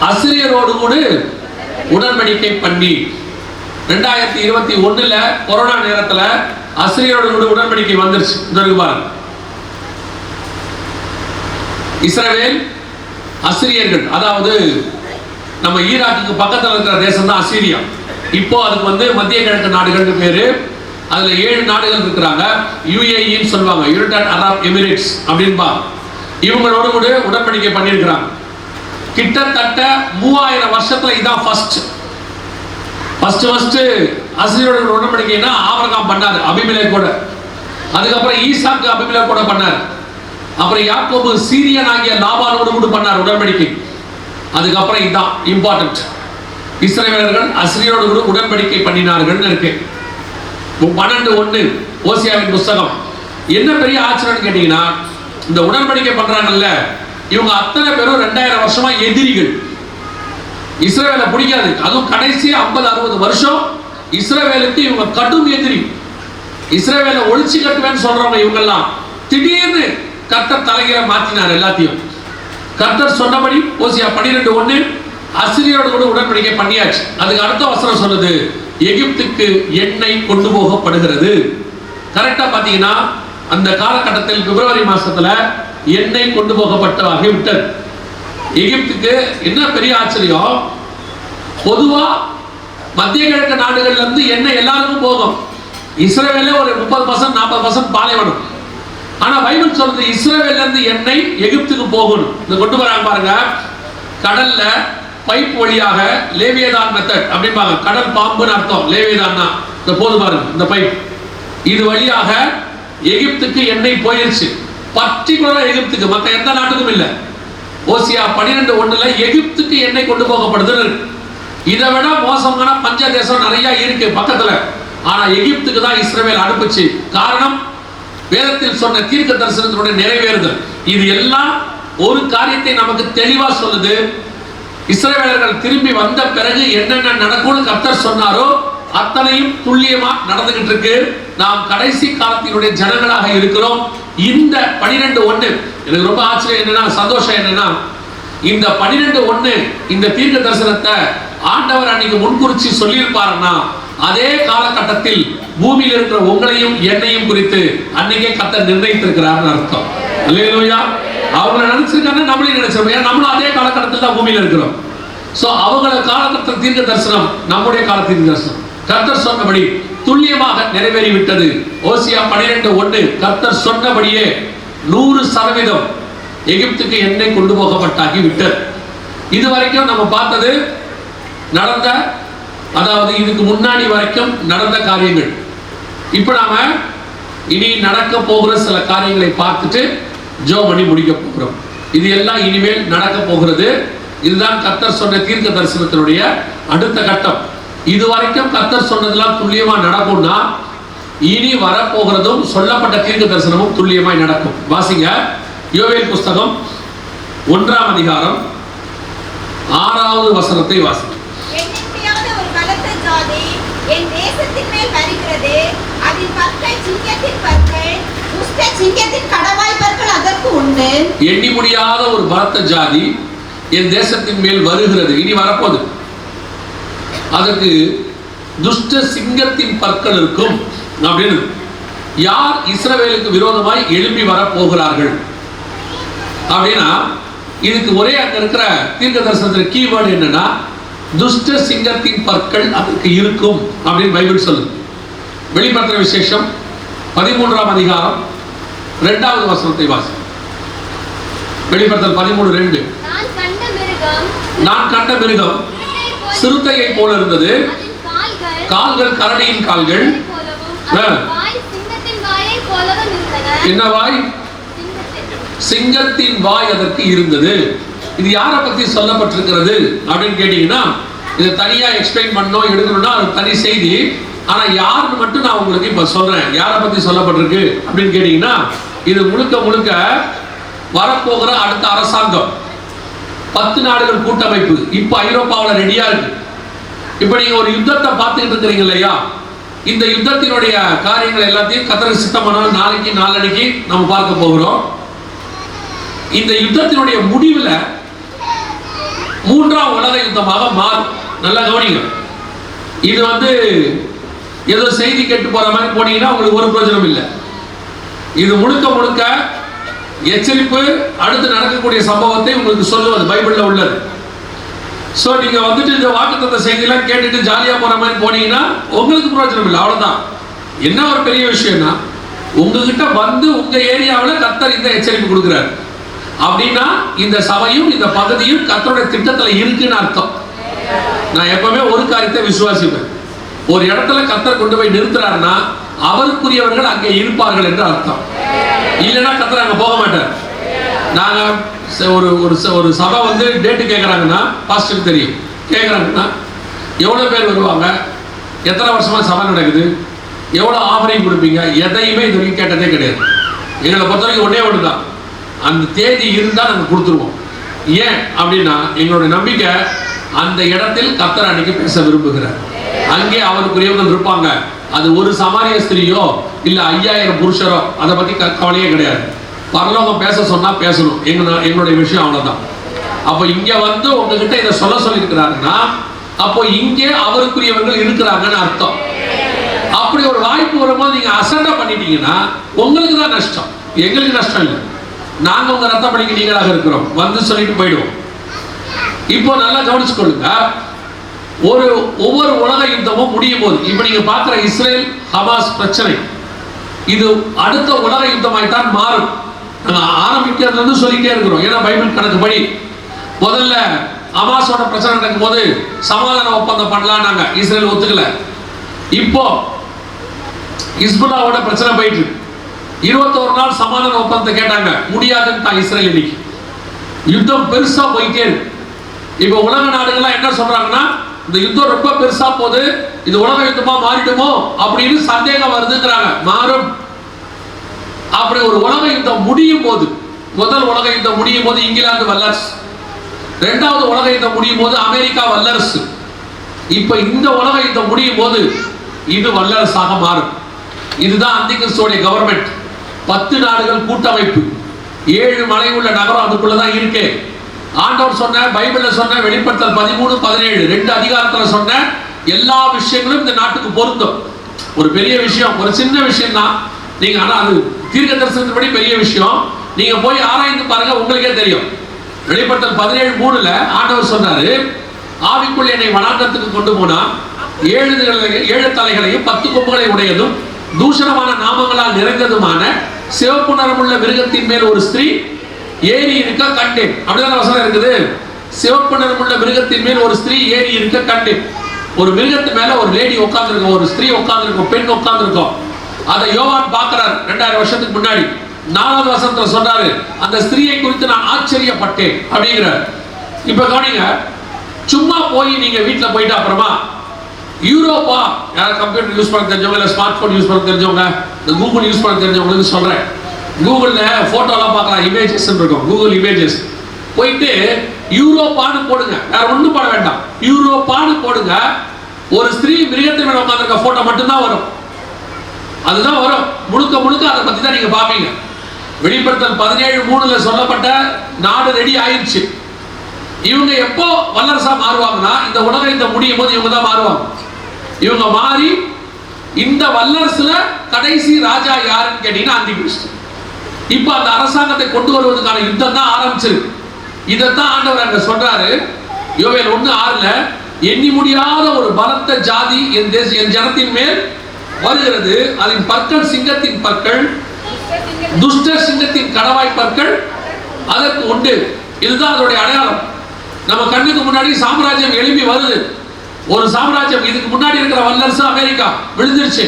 அசிரியரோடு கூட உடன்படிக்கை பண்ணி ரெண்டாயிரத்தி இருபத்தி ஒண்ணுல கொரோனா நேரத்துல அசிரியரோடு கூட உடன்படிக்கை வந்துருச்சு. இந்த பாருங்க. அசிரியர்கள் அதாவது நம்ம ஈராக்குக்கு பக்கத்தில் இருக்கிற தேசம் தான் அசீரியா இப்போ அதுக்கு வந்து மத்திய கிழக்கு நாடுகள்னு பேரு. அதுல ஏழு நாடுகள் இருக்கிறாங்க. யுஏஇன்னு சொல்லுவாங்க யுனைடெட் அரப் எமிரேட்ஸ் அப்படின்பா. இவங்களோடு கூட உடன்படிக்கை பண்ணியிருக்கிறாங்க. கிட்டத்தட்ட மூவாயிரம் வருஷத்துல இதான் ஃபர்ஸ்ட் ஃபர்ஸ்ட் ஃபர்ஸ்ட் அசிரியோட உடன்படிக்கைன்னா ஆபரகாம் பண்ணாரு அபிமிலே கூட. அதுக்கப்புறம் ஈசாக்கு அபிமிலே கூட பண்ணார். அப்புறம் யாக்கோபு சீரியன் ஆகிய லாபானோடு கூட பண்ணார் உடன்படிக்கை. அதுக்கப்புறம் இதுதான் இம்பார்ட்டன்ட் இஸ்ரேலர்கள் அஸ்ரியோடு கூட உடன்படிக்கை பண்ணினார்கள் இருக்கு. பன்னெண்டு ஒன்று ஓசியாவின் புஸ்தகம். என்ன பெரிய ஆச்சரியம்னு கேட்டீங்கன்னா இந்த உடன்படிக்கை பண்றாங்கல்ல இவங்க அத்தனை பேரும் ரெண்டாயிரம் வருஷமா எதிரிகள். இஸ்ரேவேலை பிடிக்காது. அதுவும் கடைசி ஐம்பது அறுபது வருஷம் இஸ்ரேவேலுக்கு இவங்க கடும் எதிரி. இஸ்ரேவேலை ஒழிச்சு கட்டுவேன்னு சொல்றவங்க இவங்கெல்லாம். திடீர்னு கர்த்தர் தலைகீழ மாத்தினார் எல்லாத்தையும். கர்த்தர் சொன்னபடி ஓசியா பன்னிரெண்டு ஒன்று அசிரியோடு கூட உடன்படிக்கை பண்ணியாச்சு. அதுக்கு அடுத்த வசனம் சொல்லுது எகிப்துக்கு எண்ணெய் கொண்டு போகப்படுகிறது கரெக்டா பாத்தீங்கன்னா அந்த காலகட்டத்தில் பிப்ரவரி மாசத்துல எண்ணெய் கொண்டு போகப்பட்ட ஆகிவிட்டது எகிப்துக்கு என்ன பெரிய ஆச்சரியம்? பொதுவா மத்திய கிழக்கு நாடுகள்ல இருந்து எண்ணெய் எல்லாருக்கும் போகும் இஸ்ரேவேல ஒரு முப்பது பர்சன்ட் நாற்பது பர்சன்ட் பாலைவனம். ஆனா பைபிள் சொல்றது இஸ்ரேவேல்ல இருந்து எண்ணெய் எகிப்துக்கு போகணும். இந்த கொண்டு வராங்க பாருங்க. கடல்ல பைப் வழியாக லேவியதான் மெத்தட் அப்படிம்பாங்க. கடல் பாம்புன்னு அர்த்தம். லேவியதான்னா. இந்த போது பாருங்க இந்த பைப். இது வழியாக எகிப்துக்கு எண்ணெய் போயிருச்சு. பர்டிகுலரா எகிப்துக்கு மத்த எந்த நாட்டுக்கும் இல்லை. ஓசியா பன்னிரெண்டு ஒண்ணுல எகிப்துக்கு எண்ணெய் கொண்டு போகப்படுதுன்னு இதை விட மோசமான பஞ்ச தேசம் நிறைய இருக்கு பக்கத்துல. ஆனா எகிப்துக்கு தான் இஸ்ரேல் அனுப்புச்சு காரணம் வேதத்தில் சொன்ன தீர்க்க தரிசனத்தினுடைய நிறைவேறுதல். இது எல்லாம் ஒரு காரியத்தை நமக்கு தெளிவா சொல்லுது. இஸ்ரேவேலர்கள் திரும்பி வந்த பிறகு என்னென்ன நடக்கும்னு கத்தர் சொன்னாரோ அத்தனையும் துல்லியமா நடந்துகிட்டு இருக்கு. நாம் கடைசி காலத்தினுடைய ஜனங்களாக இருக்கிறோம். இந்த பனிரெண்டு ஒன்று எனக்கு ரொம்ப ஆச்சரியம் என்னன்னா சந்தோஷம் என்னன்னா இந்த பனிரெண்டு ஒன்று இந்த தீர்க்க தரிசனத்தை ஆண்டவர் அன்னைக்கு முன்குறிச்சு சொல்லியிருப்பாருன்னா அதே காலகட்டத்தில் பூமியில் இருக்கிற உங்களையும் என்னையும் குறித்து அன்னைக்கே கத்த நிர்ணயித்திருக்கிறார்னு அர்த்தம். இல்லையா அவங்கள நினைச்சிருக்காங்க நம்மளையும் நினைச்சிருக்கோம். ஏன்னா நம்மளும் அதே காலகட்டத்தில் தான் பூமியில் இருக்கிறோம். ஸோ அவங்கள காலகட்டத்தில் தீர்க்க தரிசனம் நம்முடைய கால தீர்க்க தரிசனம். கர்த்தர் சொன்னபடி துல்லியமாக நிறைவேறிவிட்டது. ஓசியா பனிரெண்டு ஒன்று கர்த்தர் சொன்னபடியே நூறு சதவீதம் எகிப்துக்கு எண்ணெய் கொண்டு போகப்பட்டாகி விட்டது. இது வரைக்கும் நம்ம பார்த்தது நடந்த அதாவது இதுக்கு முன்னாடி வரைக்கும் நடந்த காரியங்கள். இப்போ நாம இனி நடக்க போகிற சில காரியங்களை பார்த்துட்டு ஜோ பண்ணி முடிக்க போகிறோம் இது எல்லாம் இனிமேல் நடக்க போகிறது. இதுதான் கத்தர் சொன்ன தீர்க்க தரிசனத்தினுடைய அடுத்த கட்டம். இது வரைக்கும் கர்த்தர் சொன்னதெல்லாம் துல்லியமா நடக்கும்னா இனி வரப்போகிறதும் சொல்லப்பட்ட தீர்க்க தரிசனமும் துல்லியமாய் நடக்கும். வாசிங்க. யோவேல் புஸ்தகம் ஒன்றாம் அதிகாரம் ஆறாவது வசனத்தை வாசிங்க. எண்ணி முடியாத ஒரு பலத்த ஜாதி என் தேசத்தின் மேல் வருகிறது. அதின் பற்கள் சிங்கத்தின் பற்கள் துஷ்ட சிங்கத்தின் கடவாய் பற்கள் அதற்கு உண்டு. எண்ணி முடியாத ஒரு பலத்த ஜாதி என் தேசத்தின் மேல் வருகிறது. இனி வரப்போகுது அதற்கு துஷ்ட சிங்கத்தின் பற்கள் இருக்கும். அப்படின்னு யார் இஸ்ரவேலுக்கு விரோதமாய் எழும்பி வர போகிறார்கள்? அப்படின்னா இதுக்கு ஒரே அங்க இருக்கிற தீர்க்க தரிசனத்தில் கீவேர்டு என்னன்னா துஷ்ட சிங்கத்தின் பற்கள் அதற்கு இருக்கும் அப்படின்னு பைபிள் சொல்லுது. வெளிப்படுத்துற விசேஷம் பதிமூன்றாம் அதிகாரம் இரண்டாவது வசனத்தை வாசி வெளிப்படுத்தல் பதிமூணு ரெண்டு. நான் கண்ட மிருகம் சிறுத்தையை போல இருந்தது. கால்கள் கரடியின் கால்கள். என்ன வாய்? சிங்கத்தின். வாய் அதற்கு இருந்தது. இது யாரை பத்தி சொல்லப்பட்டிருக்கிறது அப்படின்னு கேட்டீங்கன்னா இதை தனியா எக்ஸ்பிளைன் பண்ணணும் எடுக்கணும்னா அது தனி செய்தி. ஆனா யாருன்னு மட்டும் நான் உங்களுக்கு இப்ப சொல்றேன். யாரை பத்தி சொல்லப்பட்டிருக்கு அப்படின்னு கேட்டீங்கன்னா இது முழுக்க முழுக்க வரப்போகிற அடுத்த அரசாங்கம். பத்து நாடுகள் கூட்டமைப்பு. இப்போ ஐரோப்பாவில் ரெடியா இருக்கு. இப்போ நீங்க ஒரு யுத்தத்தை பார்த்துக்கிட்டு இருக்கிறீங்க இல்லையா? இந்த யுத்தத்தினுடைய காரியங்கள் எல்லாத்தையும் கத்தருக்கு சித்தமானால் நாளைக்கு நாளடிக்கு நம்ம பார்க்க போகிறோம். இந்த யுத்தத்தினுடைய முடிவில் மூன்றாம் உலக யுத்தமாக மாறும். நல்லா கவனிங்க. இது வந்து ஏதோ செய்தி கேட்டு போற மாதிரி போனீங்கன்னா உங்களுக்கு ஒரு பிரயோஜனம் இல்லை. இது முழுக்க முழுக்க எச்சரிப்பு அடுத்து நடக்கக்கூடிய சம்பவத்தை உங்களுக்கு சொல்லுவது பைபிளில் உள்ளது. ஸோ நீங்கள் வந்துட்டு இந்த வாக்குத்தத்தை செய்தியெல்லாம் கேட்டுட்டு ஜாலியாக போகிற மாதிரி போனீங்கன்னா உங்களுக்கு பிரயோஜனம் இல்லை. அவ்வளோதான் என்ன ஒரு பெரிய விஷயம்னா உங்ககிட்ட வந்து உங்கள் ஏரியாவில் கத்தர் இந்த எச்சரிப்பு கொடுக்குறாரு. அப்படின்னா இந்த சபையும் இந்த பகுதியும் கத்தருடைய திட்டத்தில் இருக்குன்னு அர்த்தம். நான் எப்பவுமே ஒரு காரியத்தை விசுவாசிப்பேன். ஒரு இடத்துல கத்தர் கொண்டு போய் நிறுத்துறாருன்னா அவருக்குரியவர்கள் அங்கே இருப்பார்கள் என்று அர்த்தம். இல்லைன்னா கத்தர் அங்கே போக மாட்டார். நாங்கள் ச- ஒரு ஒரு ச- ஒரு சபை வந்து டேட்டு கேட்குறாங்கன்னா பாஸ்டருக்கு தெரியும். கேட்குறாங்கன்னா எவ்வளோ பேர் வருவாங்க? எத்தனை வருஷமாக சபை நடக்குது? எவ்வளோ ஆஃபரிங் கொடுப்பீங்க? எதையுமே இது வரைக்கும் கேட்டதே கிடையாது. எங்களை பொறுத்த வரைக்கும் ஒன்றே ஒன்று தான் அந்த தேதி இருந்தால் நாங்கள் கொடுத்துருவோம். ஏன் அப்படின்னா எங்களுடைய நம்பிக்கை அந்த இடத்தில் கத்தர் அன்னைக்கு பேச விரும்புகிறார். அங்கே அவருக்குரியவர்கள் இருப்பாங்க அது ஒரு சமாரிய ஸ்திரியோ இல்ல ஐயாயிரம் புருஷரோ அதை பத்தி கவலையே கிடையாது. பரலோகம் பேச சொன்னா பேசணும். எங்க எங்களுடைய விஷயம் அவ்வளவுதான். அப்போ இங்க வந்து உங்ககிட்ட இதை சொல்ல சொல்லியிருக்கிறாருன்னா அப்போ இங்கே அவருக்குரியவர்கள் இருக்கிறாங்கன்னு அர்த்தம். அப்படி ஒரு வாய்ப்பு வரும்போது நீங்க அசண்டா பண்ணிட்டீங்கன்னா உங்களுக்கு தான் நஷ்டம். எங்களுக்கு நஷ்டம் இல்லை. நாங்க உங்க ரத்த பணிக்கு நீங்களாக இருக்கிறோம். வந்து சொல்லிட்டு போயிடுவோம். இப்போ நல்லா கவனிச்சுக்கொள்ளுங்க. ஒரு ஒவ்வொரு உலக யுத்தமும் முடியும் போது. இப்போ நீங்க பார்க்குற இஸ்ரேல் ஹமாஸ் பிரச்சனை. இது அடுத்த உலக யுத்தமாய்த்தான் மாறும். நாங்க ஆரம்பிக்கிறது வந்து சொல்லிட்டே இருக்கிறோம். ஏன்னா பைபிள் கணக்குப்படி முதல்ல ஹமாஸோட பிரச்சனை நடக்கும் போது சமாதான ஒப்பந்தம் பண்ணலாம் நாங்க இஸ்ரேல் ஒத்துக்கல. இப்போ இஸ்புல்லாவோட பிரச்சனை போயிட்டு இருபத்தோரு நாள் சமாதான ஒப்பந்தத்தை கேட்டாங்க. முடியாதுன்னு தான் இஸ்ரேல் இன்னைக்கு. யுத்தம் பெருசா போயிட்டே இருக்கு. இப்போ உலக நாடுகள்லாம் என்ன சொல்றாங்கன்னா இந்த யுத்தம் ரொம்ப பெருசா போகுது. இது உலக யுத்தமா மாறிடுமோ அப்படின்னு சந்தேகம் வருதுங்கிறாங்க. மாறும். அப்படி ஒரு உலக யுத்தம் முடியும் போது முதல் உலக யுத்தம் முடியும் போது இங்கிலாந்து வல்லரசு. ரெண்டாவது உலக யுத்தம் முடியும் போது அமெரிக்கா வல்லரசு. இப்ப இந்த உலக யுத்தம் முடியும் போது இது வல்லரசாக மாறும். இதுதான் அந்திகிறிஸ்துவோடைய கவர்மெண்ட் பத்து நாடுகள் கூட்டமைப்பு. ஏழு மலை உள்ள நகரம் அதுக்குள்ளதான் இருக்கேன் ஆண்டவர் சொன்ன பைபிள்ல சொன்ன வெளிப்படுத்தல் பதிமூணு பதினேழு ரெண்டு அதிகாரத்துல சொன்ன எல்லா விஷயங்களும் இந்த நாட்டுக்கு பொருந்தும். ஒரு பெரிய விஷயம் ஒரு சின்ன விஷயம் தான் நீங்க ஆனா அது தீர்க்க தரிசனத்தின்படி பெரிய விஷயம். நீங்க போய் ஆராய்ந்து பாருங்க உங்களுக்கே தெரியும். வெளிப்படுத்தல் பதினேழு மூணுல ஆண்டவர் சொன்னாரு ஆவிக்குள் என்னை வனாந்தத்துக்கு கொண்டு போனா ஏழு ஏழு தலைகளையும் பத்து கொம்புகளை உடையதும் தூஷணமான நாமங்களால் நிறைந்ததுமான சிவப்பு நிறமுள்ள மிருகத்தின் மேல் ஒரு ஸ்திரீ ஏறி இருக்க கண்டேன் அப்படிதான் வசனம் இருக்குது? சிவப்பு நிறமுள்ள மிருகத்தின் மேல் ஒரு ஸ்திரீ ஏறி இருக்க கண்டேன் ஒரு மிருகத்து மேல ஒரு லேடி உட்கார்ந்திருக்கும். ஒரு ஸ்திரீ உட்கார்ந்திருக்கும் பெண் உட்கார்ந்திருக்கும். அதை யோவான் பார்க்கிறார் ரெண்டாயிரம் வருஷத்துக்கு முன்னாடி. நாலாவது வசனத்துல சொன்னாரு அந்த ஸ்திரீயை குறித்து நான் ஆச்சரியப்பட்டேன் அப்படிங்கிறார். இப்ப கவனிங்க சும்மா போய் நீங்க வீட்டில் போயிட்டு அப்புறமா யூரோப்பா யாராவது கம்ப்யூட்டர் யூஸ் பண்ண தெரிஞ்சவங்க இல்லை ஸ்மார்ட் ஃபோன் யூஸ் பண்ண தெரிஞ்சவங்க இந்த கூகுள் யூஸ் பண்ண தெரிஞ்சவங்களுக்கு சொல்றேன். கூகுளில் ஃபோட்டோலாம் பார்க்கலாம். இமேஜஸ் இருக்கும். கூகுள் இமேஜஸ் போயிட்டு யூரோப்பான்னு போடுங்க. வேற ஒன்றும் போட வேண்டாம். யூரோப்பான்னு போடுங்க. ஒரு ஸ்திரீ மிருகத்தை மேல உட்காந்துருக்க ஃபோட்டோ மட்டும்தான் வரும். அதுதான் வரும். முழுக்க முழுக்க அதை பற்றி தான் நீங்கள் பார்ப்பீங்க. வெளிப்படுத்தல் பதினேழு மூணுல சொல்லப்பட்ட நாடு ரெடி ஆயிடுச்சு இவங்க எப்போ வல்லரசா மாறுவாங்கன்னா இந்த உலகம் இந்த முடியும் போது இவங்க தான் மாறுவாங்க. இவங்க மாறி இந்த வல்லரசுல கடைசி ராஜா யாருன்னு கேட்டீங்கன்னா அந்தி இப்போ அந்த அரசாங்கத்தை கொண்டு வருவதற்கான யுத்தம் தான் ஆரம்பிச்சிருக்கு இதைத்தான் ஆண்டவர் அங்க சொல்றாரு. யோவேல் ஒண்ணு ஆறுல எண்ணி முடியாத ஒரு பலத்த ஜாதி என் தேச என் ஜனத்தின் மேல் வருகிறது. அதன் பற்கள் சிங்கத்தின் பற்கள் துஷ்ட சிங்கத்தின் கடவாய் பற்கள் அதற்கு உண்டு. இதுதான் அதனுடைய அடையாளம். நம்ம கண்ணுக்கு முன்னாடி சாம்ராஜ்யம் எழும்பி வருது. ஒரு சாம்ராஜ்யம் இதுக்கு முன்னாடி இருக்கிற வல்லரசு அமெரிக்கா விழுந்துருச்சு.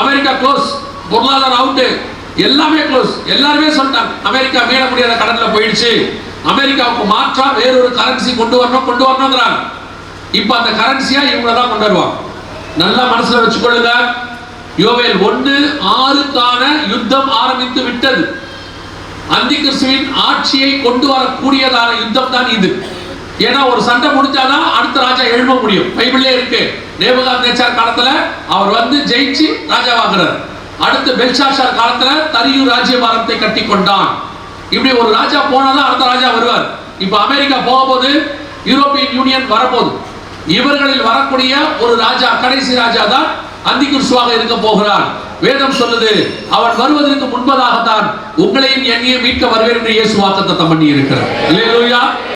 அமெரிக்கா க்ளோஸ் பொருளாதாரம் அவுட்டு எல்லாமே க்ளோஸ் எல்லாருமே சொல்லிட்டாங்க அமெரிக்கா மீள முடியாத கடன்ல போயிடுச்சு. அமெரிக்காவுக்கு மாற்றா வேறொரு கரன்சி கொண்டு வரணும் கொண்டு வரணுங்கிறாங்க. இப்போ அந்த கரன்சியா இவங்க தான் கொண்டு வருவாங்க. நல்லா மனசுல வச்சுக்கொள்ளுங்க. யோவேல் ஒன்று ஆறுக்கான யுத்தம் ஆரம்பித்து விட்டது. அந்தி கிறிஸ்துவின் ஆட்சியை கொண்டு வரக்கூடியதான யுத்தம் தான் இது. ஏன்னா ஒரு சண்டை முடிஞ்சாதான் அடுத்த ராஜா எழும்ப முடியும். பைபிளே இருக்கு. நேபுகாத் நேச்சார் காலத்துல அவர் வந்து ஜெயிச்சு ராஜாவாகிறார் அடுத்து பெல்ஷாஷார் காலத்துல தரியூர் ராஜ்யபாரத்தை கட்டி கொண்டான் இப்படி ஒரு ராஜா போனாதான் அடுத்த ராஜா வருவார். இப்ப அமெரிக்கா போகும்போது யூரோப்பியன் யூனியன் வரப்போகுது. இவர்களில் வரக்கூடிய ஒரு ராஜா கடைசி ராஜா தான் அந்தி இருக்க போகிறார் வேதம் சொல்லுது அவன் வருவதற்கு முன்பதாகத்தான் உங்களையும் என்னையும் மீட்க வருவேன் என்று இயேசு வாக்குத்தத்தம் பண்ணி இருக்கிறார் அல்லேலூயா